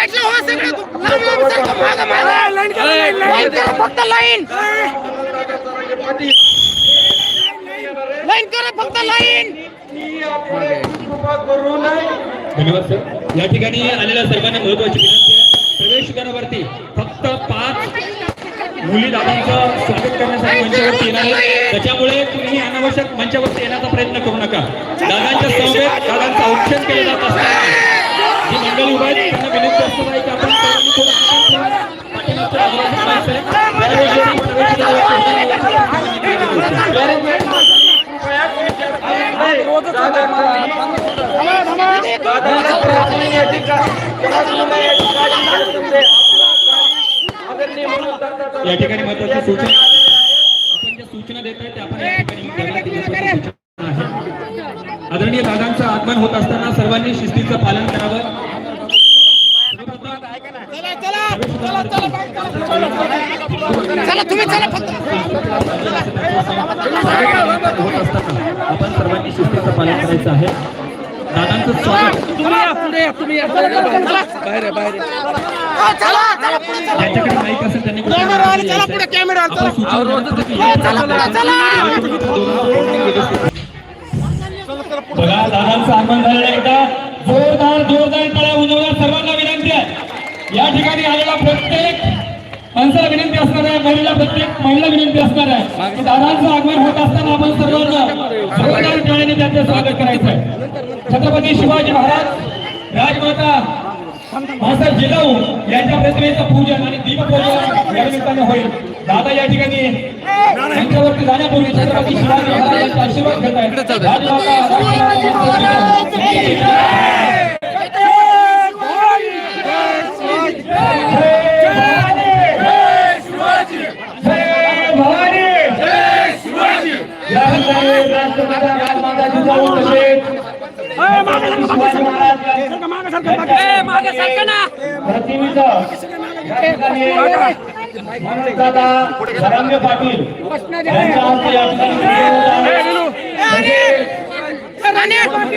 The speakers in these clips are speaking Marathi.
साईडला हो सगळे? लांब लांब सरका, मागं, मागं. लाईन करा फक्त लाईन. लाईन करा फक्त लाईन. धन्यवाद सर या ठिकाणी आलेल्या सर्वांना महत्वाची विनंती आहे. फक्त पाच मुली दादांचं स्वागत करण्यासाठी मंचावरती येणार आहेत. त्याच्यामुळे तुम्ही अनावश्यक मंचावरती येण्याचा प्रयत्न करू नका. दादांच्या समवेत दादांचं औक्षण केलं जात असताना जी मंडळी उभा आहेत विनंती आहे की आपण सर्वांनी थोडं या ठिकाणी महत्वाची सूचना आपण ज्या सूचना देत आहे त्या आपण या ठिकाणी आहे. आदरणीय दादांचं आगमन होत असताना सर्वांनी शिस्तीचं पालन करावं चला तुम्ही चला फक्त. होत असताना आपण सर्वांनी शिस्तीचं पालन करायचं आहे. दादांचं स्वागत. हा, चला चला पुढे चला. ज्यांच्याकडे माईक असेल त्यांनी कुठे कॅमेरा आले चला पुढे कॅमेरा चला. आपण सूचना देतो की हो, चला पुढे चला. बघा दादांचं आगमन झालेलं आहे. एकदा जोरदार जोरदार टाळ्या उजवणार सर्वांना विनंती आहे. या ठिकाणी आलेला प्रत्येक माणसाला विनंती असणार आहे महिला प्रत्येक महिला विनंती असणार आहे. की दादांचं आगमन होत असताना आपण सर्वांना जोरदार टाळ्याने त्यांचं स्वागत करायचं आहे छत्रपती शिवाजी महाराज राजमाता मासाहेब जिजाऊ यांच्या प्रतिमेचं पूजन आणि दीपपूजन या निमित्ताने होईल. दादा या ठिकाणी त्यांच्यावरती जाण्यापूर्वी छत्रपती शिवाजी महाराज यांचा आशीर्वाद घेत आहेत. राजमाता राजमाता जय भवानी या ठिकाणी राष्ट्रपिता राजमाता जिजाऊ तसेच छत्रपती शिवाजी महाराज प्रतिमेचं या ठिकाणी मनोजदादा धरंगे पाटील यांच्या हस्ते या ठिकाणी तसेच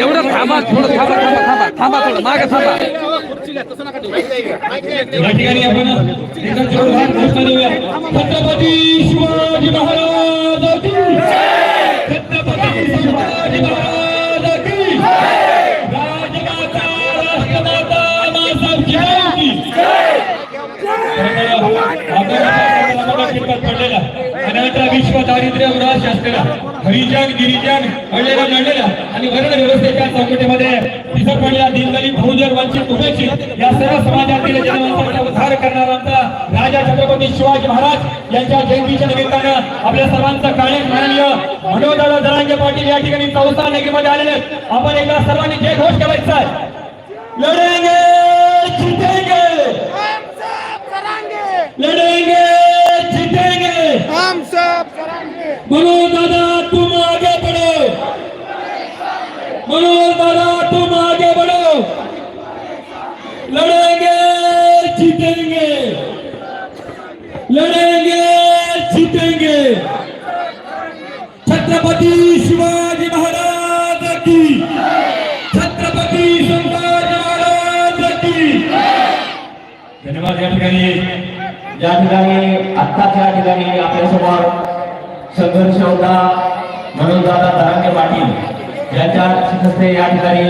एवढं थांबा थोडं थांबा थांबा थांबा थांबा थोडं मागे थांबा. या ठिकाणी आपण एकदा जोरदार घोषणा देऊया छत्रपती शिवाजी महाराज की छत्रपती शिवाजी महाराज की की पडलेला. अनाथा विश्व दारिद्र्य असलेला हरिजन गिरिजन अडलेला नडलेला आणि वर्ण व्यवस्थेच्या चौकटीमध्ये दिसत पडलेला दीनदलित बहुजन वंचित उपेक्षित या सर्व समाजातील जनमानसाचा उद्धार करणारा आमचा राजा छत्रपती शिवाजी महाराज यांच्या जयंतीच्या निमित्तानं आपल्या सर्वांचं काळे माननीय मनोदादा जरांगे पाटील या ठिकाणी चौसा नगरीमध्ये आलेले. आपण एकदा सर्वांनी जय घोष करायचा आहे लढेंगे जितेंगे हम या ठिकाणी आत्ताच्या ठिकाणी ठिकाणी आपल्यासमोर संघर्ष होता मनोजदादा धरांगे पाटील. यांच्या हस्ते या ठिकाणी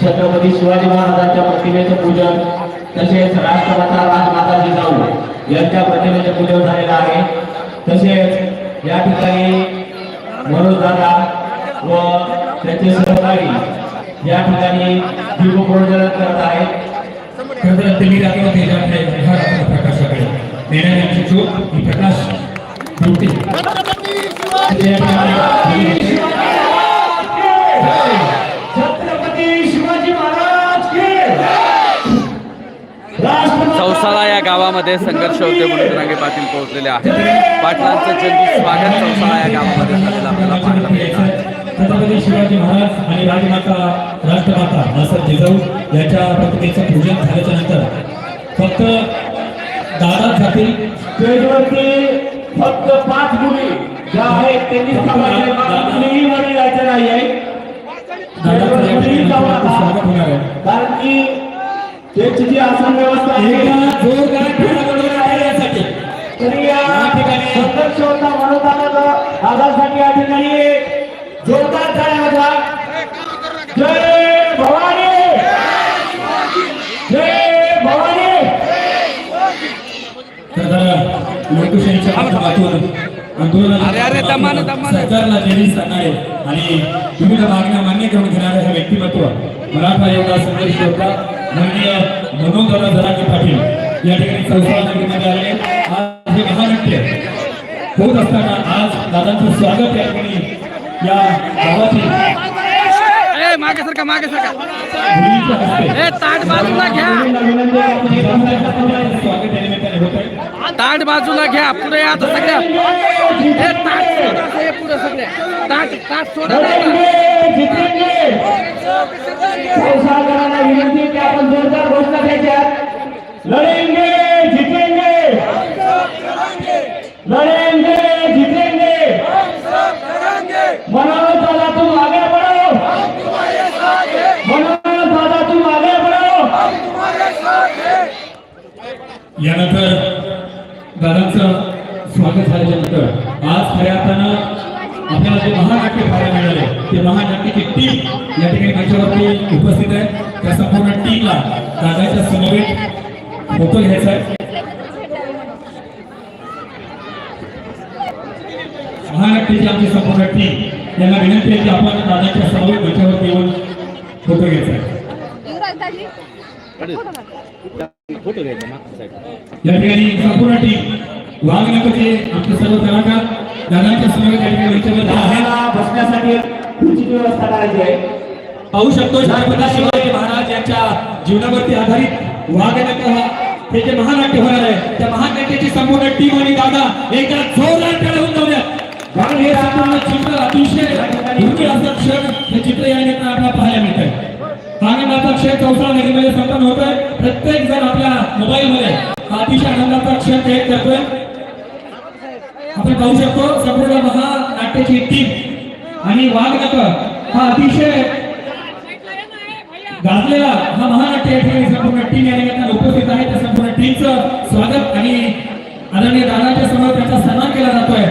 छत्रपती शिवाजी महाराजांच्या प्रतिमेचं पूजन तसेच राष्ट्रमाता राजमाता जिजाऊ यांच्या प्रतिमेचं पूजन झालेलं आहे. तसेच या ठिकाणी मनोजदादा व त्याचे सहकारी या ठिकाणी दीपपूजन करत आहेत. खरंतर दिल्ली रात्र आहे हा रात्र प्रकाशाकडे देणारी आमची ज्योत ही प्रकाश ड्युटी छत्रपती शिवाजी महाराज की राष्ट्रमाता चौसाळा या गावामध्ये संघर्ष होते म्हणून रांगे पाटील पोहोचलेले आहेत. पाटलांचं जंगी स्वागत चौसाळा या गावामध्ये झालेलं आपल्याला पाहायला मिळतं. आहे. छत्रपती शिवाजी महाराज आणि राजमाता राष्ट्रमाता मासर जिजाऊ याच्या प्रतिमेचं पूजन झाल्याच्यानंतर फक्त दादा जातील. स्टेजवरती फक्त पाच मुली ज्या आहेत त्यांनी कुणीही मध्ये जायचं नाही आहे. स्वागत कारण की जी व्यवस्था आहे तरी या ठिकाणी दादासाठी या ठिकाणी जोरदार टाळ्या वाजवा. जय भवानी जय भवानी तर लोकशाहीच्या माध्यमातून. सरकारला सांगणारे आणि विविध मागण्या मान्य करून घेणारे हे व्यक्तिमत्व मराठा योगा संघर्ष होता माननीय मनोहर जरांगे पाटील या ठिकाणी संस्था नगरीमध्ये आले आज हे महानाट्य होत असताना आज दादांचं स्वागत या ठिकाणी या गावातील ए मागे सरका मागे सरका ए ताट बाजूला घ्या ताट बाजूला घ्या पुढे आता सगळ्या ए ताट सोडा हे पुढे सगळ्या ताट ताट सोडा लढेंगे, जितेंगे. संसारकरांना विनंती की आपण जोरदार घोषणा द्यायच्या लढेंगे जितेंगे। लढेंगे यानंतर दादांचं स्वागत झाल्याच्या आज खऱ्या अर्थानं आपल्याला जे महानाट्य पाहायला मिळाले ते महानाट्याची टीम या ठिकाणी माझ्यावरती उपस्थित आहे. त्या संपूर्ण टीमला दादाच्या समवेत फोटो घ्यायचा आहे. महानाट्याची आमची संपूर्ण टीम यांना विनंती आहे की आपण दादाच्या समवेत मंचावरती येऊन फोटो घ्यायचा आहे. या ठिकाणी संपूर्ण टीम वाघनकचे आमचे सर्व कलाकार दादांच्या समोर या ठिकाणी बसण्यासाठी खुर्चीची व्यवस्था करायची आहे पाहू शकतो छत्रपती शिवाजी महाराज यांच्या जीवनावरती आधारित वाघनक हा हे जे महानाट्य होणार आहे त्या महानाट्याची संपूर्ण टीम आणि दादा एका जोरदार टाळ्या जाऊया कारण हे संपूर्ण चित्र अतिशय दुर्मिळ असं क्षण हे चित्र या निमित्तानं आपल्याला पाहायला मिळत आहे आनंदाचा क्षण चौसा आहे प्रत्येक जण आपल्या मोबाईल मध्ये हा अतिशय आनंदाचा क्षण कैद करतोय. आपण पाहू शकतो संपूर्ण महानाट्याची टीम आणि वाघनक हा अतिशय गाजलेला हा महानाट्य या ठिकाणी संपूर्ण टीम या निमित्तानं उपस्थित आहे. त्या संपूर्ण टीमचं स्वागत आणि आदरणीय दादाच्या समोर त्यांचा सन्मान केला जातोय.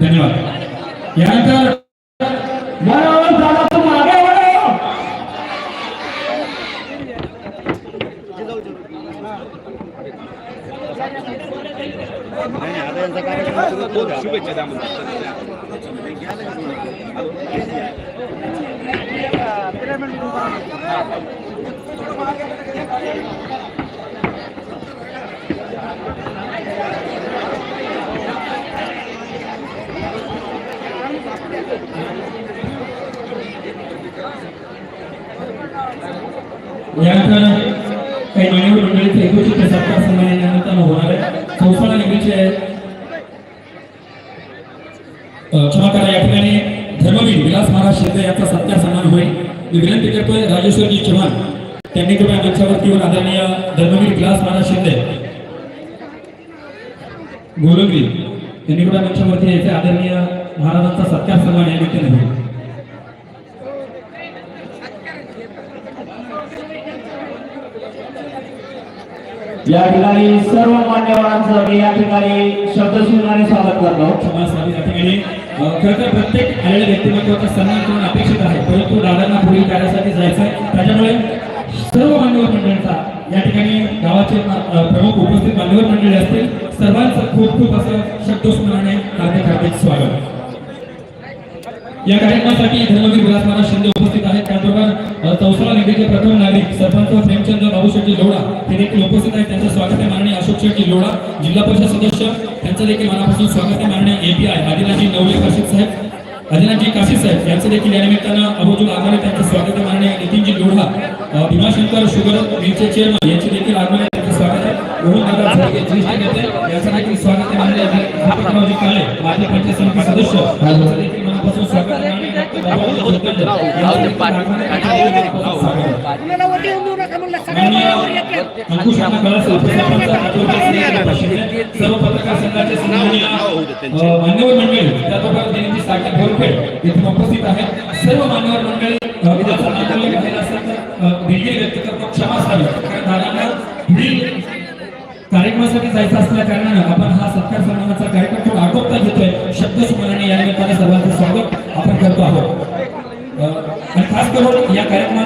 धन्यवाद. यानंतर मनोज दादा तुम आगे बढ़ो यानंतर काही मान्यवर मंडळीचे एकोणीसशे सत्तर सन्मान यानंतर होणार आहे संस्थाला निगडीचे अ, क्षमा करा या ठिकाणी धर्मवीर विलास महाराज शिंदे यांचा सत्कार सन्मान होईल. मी विनंती करतोय राजेश्वरजी चव्हाण त्यांनी कृपया मंचावरती येऊन आदरणीय धर्मवीर विलास महाराज शिंदे गोलंगी यांनी कृपया मंचावरती यायचे आदरणीय महाराजांचा सत्कार सन्मान या निमित्ताने होईल. या ठिकाणी सर्व मान्यवरांचं मी या ठिकाणी शब्दशिवनाने स्वागत करतो. समाजवादी या ठिकाणी. खरं तर प्रत्येक आलेल्या व्यक्तिमत्वाचा सन्मान करून अपेक्षित आहे. परंतु दादांना पुढील कार्यासाठी जायचं आहे त्याच्यामुळे सर्व मान्यवर मंडळांचा या ठिकाणी गावाचे प्रमुख उपस्थित मान्यवर मंडळी असतील. सर्वांचं खूप खूप असं शब्दस्मरणे हार्दिक हार्दिक स्वागत. या कार्यक्रमासाठी धर्मवीर विलास महाराज शिंदे उपस्थित त्याचबरोबर अ, नगरीचे प्रथम नागरिक सरपंच प्रेमचंद बाबू शेट्टी लोढा. हे देखील उपस्थित आहेत. त्यांचं स्वागत आहे माननीय अशोक शेट्टी लोढा. जिल्हा परिषद सदस्य त्यांचं देखील मनापासून स्वागत आहे माननीय एपीआय आदिनाजी नवले काशिद साहेब. आदिनाजी काशिद साहेब यांचं देखील या निमित्तानं अबोजून आगमन त्यांचं स्वागत आहे माननीय नितीनजी लोढा. भीमाशंकर शुगर मिलचे चेअरमन यांचे देखील आगमन आहे. त्यांचं स्वागत आहे. मोहन दादा झळके ज्येष्ठ नेते यांचं देखील स्वागत आहे माननीय दीपकरावजी काळे माजी पंचायत समिती सदस्य. क्षमा कारण कार्यक्रमासाठी जायचं असल्या कारणानं आपण हा सत्कार सन्मानाचा कार्यक्रम थोडा आटोपता घेतोय शब्द स्मरणे या निमित्ताने सर्वांचं स्वागत आपण करतो आहोत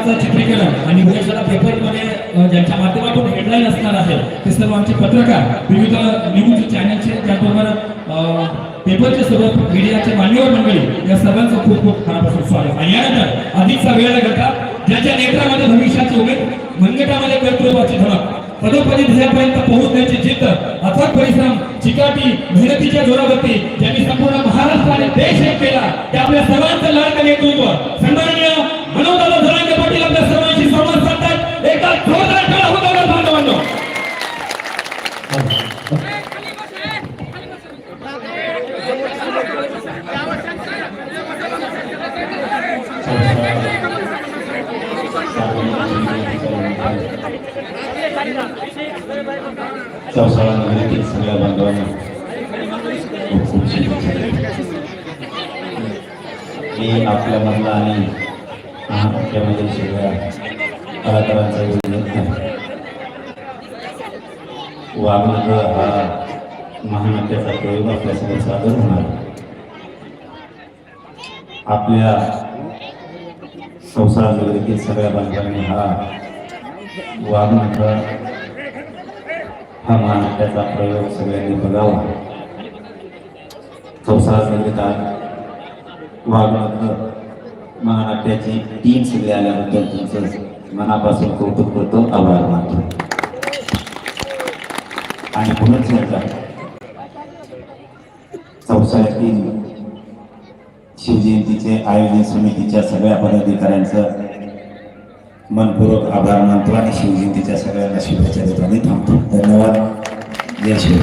या चित्रीकरण आणि उद्याच्याला पेपरमध्ये ज्यांच्या माध्यमातून हेडलाईन असणार आहे ते सर्व आमचे पत्रकार विविध न्यूज चॅनलचे त्याचबरोबर अ, पेपरचे सर्व मीडियाचे मान्यवर मंडळी या सर्वांचं खूप खूप मनापासून स्वागत. आणि यानंतर अधिकचा वेळ न ज्याच्या नेत्रामध्ये भविष्याचे उमेद मनगटामध्ये कर्तृत्वाची धमक पदोपदी ध्येयापर्यंत पोहोचण्याचे जिद्द अथक परिश्रम चिकाटी मेहनतीच्या जोरावरती ज्यांनी संपूर्ण महाराष्ट्र आणि देश एक केला ते आपल्या सर्वांचं लाडकं नेतृत्व आपल्या आपल्यामधला आणि महाराष्ट्रामध्ये सगळ्या कलाकारांचा योजना वामन हा महानाट्याचा प्रयोग आपल्यासमोर सादर होणार आपल्या संसार नगरीतील सगळ्या बांधवांनी हा वामन हा महानाट्याचा प्रयोग सगळ्यांनी बघावा. संसार संगीतात वागणं महानाट्याची टीम सगळे आल्याबद्दल तुमचं मनापासून कौतुक करतो आभार मानतो. आणि पुनच एकदा संसारातील शिवजयंतीचे आयोजन समितीच्या सगळ्या पदाधिकाऱ्यांचं मनपूर्वक आभार मानतो आणि शिवजयंतीच्या सगळ्यांना शुभेच्छा देतो आणि थांबतो. धन्यवाद. जय शिव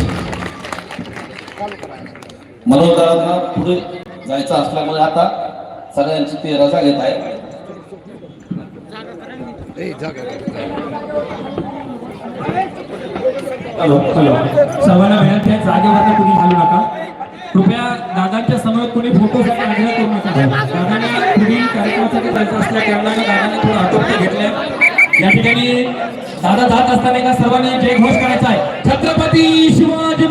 मनोदरांना पुढे जायचं असल्यामुळे आता सगळ्यांची ते रजा घेत आहे. Hello hello. सर्वांना विनंती आहे जागेवर कुणी घालू नका. कृपया दादांच्या समोर कुणी फोटोसाठी आग्रह करू नका. दादांना पुढील कार्यक्रमासाठी जायचं असल्या कारणाने दादांनी थोडं या ठिकाणी दादा जात असताना एका सर्वांनी जय घोष करायचा आहे. छत्रपती शिवाजी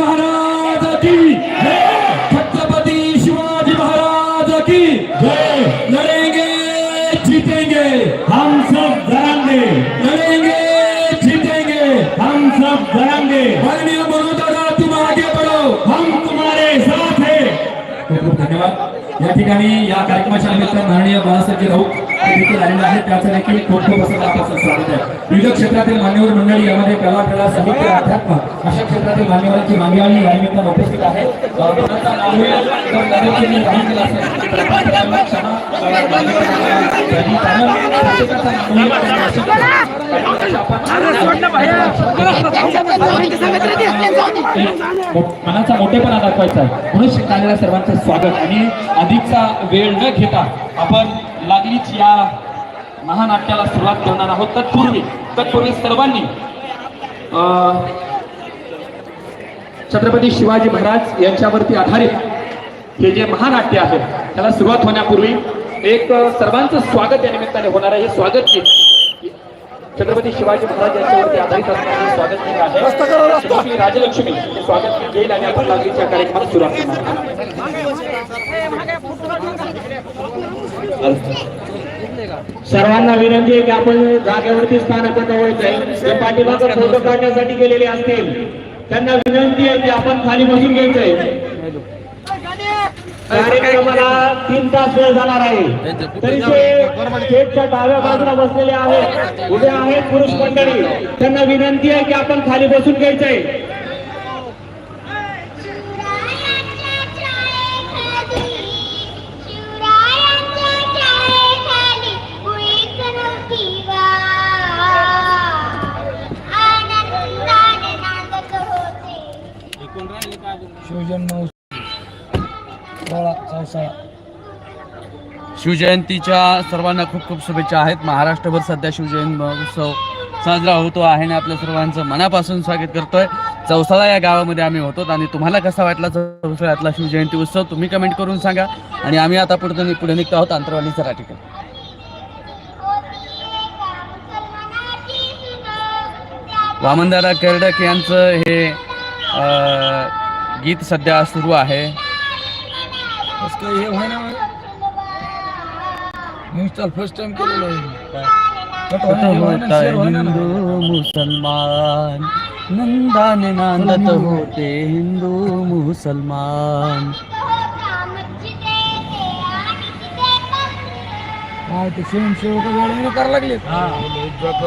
धन्यवाद. या ठिकाणी या कार्यक्रमाच्या निमित्त माननीय बाळासाहेब राऊत देखील आलेले आहेत त्याचं देखील खूप खूप असं आपलं स्वागत आहे. विविध क्षेत्रातील मान्यवर मंडळी यामध्ये कला साहित्य अध्यात्म अशा क्षेत्रातील मान्यवरांची मागणी या निमित्तानं उपस्थित आहे. मनाचा मोठेपणा दाखवायचा आहे. म्हणून शिकणाऱ्या सर्वांचं स्वागत. आणि अधिकचा वेळ न घेता आपण लागलीच या महानाट्याला सुरुवात करणार आहोत. तत्पूर्वी तत्पूर्वी सर्वांनी छत्रपती शिवाजी महाराज यांच्यावरती आधारित हे जे महानाट्य आहे त्याला सुरुवात होण्यापूर्वी एक सर्वांचं स्वागत या निमित्ताने होणार आहे. हे स्वागत गीत छत्रपती शिवाजी महाराज यांच्यावरती आधारित असणारे स्वागत गीत आहे राजलक्ष्मी हे स्वागत गीत घेईल आणि आपण लागलीच्या कार्यक्रमाला सुरुवात करणार आहोत. सर्वांना विनंती आहे की आपण जागेवरती स्थानक जवळच जे पाठीमाग फोटो काढण्यासाठी गेलेले असतील त्यांना विनंती आहे की आपण खाली बसून घ्यायचंय. कार्यक्रमाला तीन तास वेळ जाणार आहे. तरी ते स्टेजच्या डाव्या बाजूला बसलेले आहेत. उभे आहेत पुरुष मंडळी. त्यांना विनंती आहे की आपण खाली बसून घ्यायचंय. शिवजयंतीच्या सर्वांना खूप खूप शुभेच्छा आहेत. महाराष्ट्रभर सध्या शिवजयंती महोत्सव साजरा होतो आहे आणि आपल्या सर्वांचं मनापासून स्वागत करतोय. चौसाळा या गावामध्ये आम्ही होतो आणि तुम्हाला कसा वाटला चौसाळ्यातला शिवजयंती उत्सव? तुम्ही कमेंट करून सांगा. आणि आम्ही आता पुढे पुढे निघतो आहोत. आंतरवालीचा राठीकडे होती एका मुसलमानाची सुना. त्या वामनदादा कर्डक यांचं हे गीत सद्या सुरू है उसका हे होय ना इन्स्टॉल फ़र्स्ट टाइम केलेलं आहे. हिंदू मुसलमान नंदाने नांदत होते हिंदू मुसलमान। काय ते स्वयंसेवक वेळ करायला लागले. हाँ,